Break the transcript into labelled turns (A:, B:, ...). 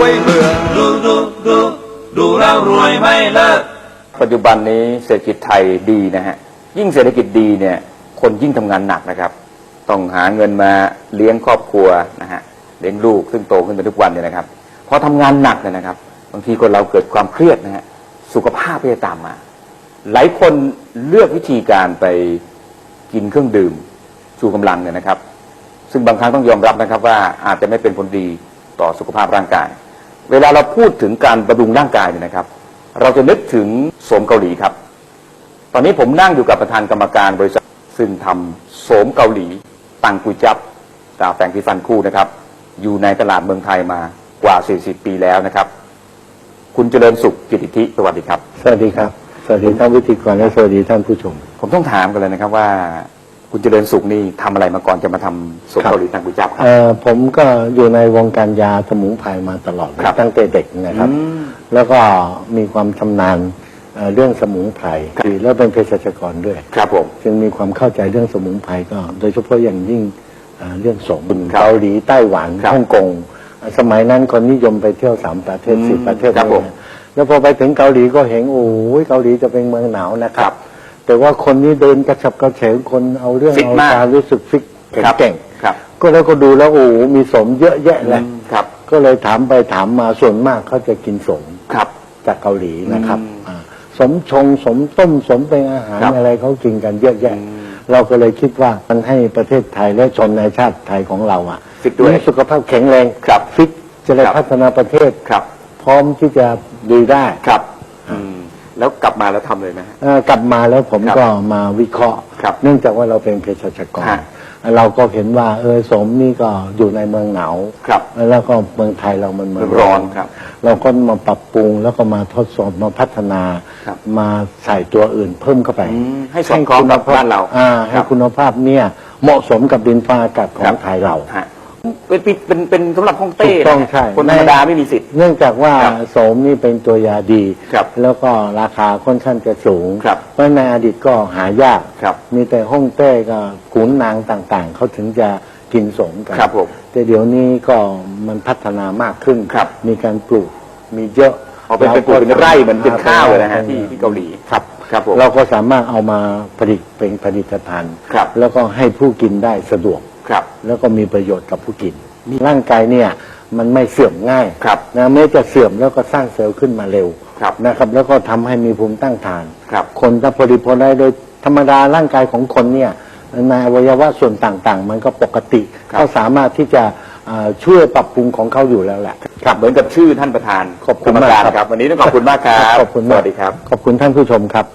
A: วยเบื่อ
B: ดูดูดูดูแล้วรวยไม่เลิก
C: ปัจจุบันนี้เศรษฐกิจไทยดีนะฮะยิ่งเศรษฐกิจดีเนี่ยคนยิ่งทำงานหนักนะครับ ต้องหาเงินมาเลี้ยงครอบครัวนะฮะเลี้ยงลูกซึ่งโตขึ้นไปทุกวันเนี่ยนะครับพอทำงานหนักเนี่ยนะครับ บางทีคนเราเกิดความเครียดนะฮะสุขภาพก็จะตามมา หลายคนเลือกวิธีการไปกินเครื่องดื่ม ชูกำลังเนี่ยนะครับ ซึ่งบางครั้งต้องยอมรับนะครับว่าอาจจะไม่เป็นผลดีต่อสุขภาพร่างกาย เวลาเราพูดถึงการบำรุงร่างกายเนี่ยนะครับ เราจะนึกถึงโสมเกาหลีครับ ตอนนี้ผมนั่งอยู่กับประธานกรรมการบริษัทซึ่งทำโสมเกาหลีตังกุยจับตาแปรงที่ฟันคู่นะครับ อยู่ในตลาดเมืองไทยมากว่า 40 ปีแล้วนะครับ คุณเจริญสุขกิตติธิสวัสดีครับ
D: สวัสดีครับ สวัสดีท่านวิทยกรและสวัสดีท่านผู้ชม
C: ผมต้องถามกันเลยนะครับว่า คุณเจริญสุขนี่ทำอะไรมาก่อนจะมาทำโสม
D: ครับ
C: เกาหลีตังกุยจับครับ
D: เอ่อผมก็อยู่ในวงการยาสมุนไพรมาตลอดเลย
C: ครับ
D: ตั้งแต่เด็กนะครับ
C: อืม
D: แล้วก็มีความชำนาญเอ่อเรื่องสมุนไพรแล้วเป็นเภสัชกรด้วย
C: ครับผม
D: จึงมีความเข้าใจเรื่องสมุนไพรก็ โดยเฉพาะอย่างยิ่งเอ่อเรื่องสม
C: ครับ
D: เกาหลีไต้หวัน
C: ครับ
D: ฮ่องกงสมัยนั้นคนนิยมไปเที่ยวสามประเทศ
C: อืม
D: สี่ประเทศ
C: ครับผม
D: เลยแล้วพอไปถึงเกาหลีก็เห็นโอ้ยเกาหลีจะเป็นเมืองหนาวนะค
C: ครั
D: รับ
C: บ
D: แต่ว่าคนนี้เดินกระฉับกระเฉงคนเอาเรื่อง
C: ฟิต
D: เอา
C: มาก
D: ตามรู้สึกฟิตแข็ง
C: ครับ
D: เก่ง
C: ครับ
D: ก็แล้วก็ดูแล้วโอ้โหมีสมเยอะแยะเลย
C: ครับ
D: ก็เลยถามไปถามมาส่วนมากเขาจะกินสม
C: ครับ
D: จากเกาหลีนะครับ
C: อืม
D: อ่าสมชงสมต้มสมเป็นอาหาร
C: ครับ
D: อะไรเขากินกันเยอะแยะ
C: อืม
D: เราก็เลยคิดว่ามันให้ประเทศไทยและชนในชาติไทยของเราอะ
C: ฟิตด้วย
D: มีสุขภาพแข็งแรง
C: ครับ
D: ฟิตจะได้
C: ครับ
D: พัฒนาประเทศ
C: ครับ
D: พร้อมที่จะดีได้
C: ครับอืม แล้วกลับมาแล้วทำเลยไหมฮะ
D: เอ่อกลับมาแล้วผม
C: ครับ
D: ก็มาวิเคราะห์
C: ครับ
D: เนื่องจากว่าเราเป็นเภสัชกร
C: ฮะ
D: เราก็เห็นว่าเออสมนี่ก็อยู่ในเมืองหนาว
C: ครับ
D: แล้วก็เมืองไทยเรามันเมือง
C: เมืองร้อนครับ
D: เราก็มาปรับปรุงแล้วก็มาทดสอบมาพัฒนา
C: ครับ
D: มาใส่ตัวอื่นเพิ่มเข้าไป
C: อืมให้สอดคล้องกับบ้านเรา
D: อ่า
C: ค
D: ให้
C: รับ
D: คุณภาพเนี่ยเหมาะสมกับดินฟ้าอากาศขอ
C: ครั
D: ง
C: บ
D: ไทยเรา
C: ฮะ เป็นเป็นเป็นเป็นสำหรับห้องเต้
D: ถูกต้อง
C: นะ
D: ใช่
C: คนธรรมดาไม่มีสิทธิ์
D: เนื่องจากว่า
C: ครับ
D: โสมนี่เป็นตัวยาดี
C: ครับ
D: แล้วก็ราคาค่อนข้างจะสูง
C: ครับ
D: เพราะในอดีตก็หายาก
C: ครับ
D: มีแต่ห้องเต้กับขุนนางต่างๆ เขาถึงจะกินสมกัน
C: ครับผม
D: แต่เดี๋ยวนี้ก็มันพัฒนามากขึ้น
C: ครับ
D: มีการปลูกมีเยอะ
C: เอาเป็นเป็นปลูกเป็นไร่เหมือนเป็นข้าวเลยนะฮะที่ที่เกาหลี
D: ครับ
C: ครับผม
D: เราก็สามารถเอามาผลิตเป็นผลิตภัณฑ์
C: ครับ
D: แล้วก็ให้ผู้กินได้สะดวก
C: ครับ
D: แล้วก็มีประโยชน์กับผู้กิน ร่างกายเนี่ยมันไม่เสื่อมง่าย
C: ครับ
D: นะไม่จะเสื่อมแล้วก็สร้างเซลล์ขึ้นมาเร็ว
C: ครับ
D: นะครับ แล้วก็ทำให้มีภูมิต้านทาน
C: ครับ
D: คนถ้าพอดีพอได้โดยธรรมดาร่างกายของคนเนี่ยในอวัยวะส่วนต่างๆ มันก็ปกติ
C: ครับ
D: เขาสามารถที่จะอ่าช่วยปรับปรุงของเขาอยู่แล้วแหละ
C: ครับเหมือนกับชื่อท่านประธาน
D: ขอบคุณ
C: กรร
D: มาก
C: การ
D: ครับ
C: ครับ วันนี้ต้องขอบคุณมากครับ
D: ขอบคุณ
C: ส
D: มาก
C: วัสดีครับ
D: ขอบคุณท่านผู้ชมครับ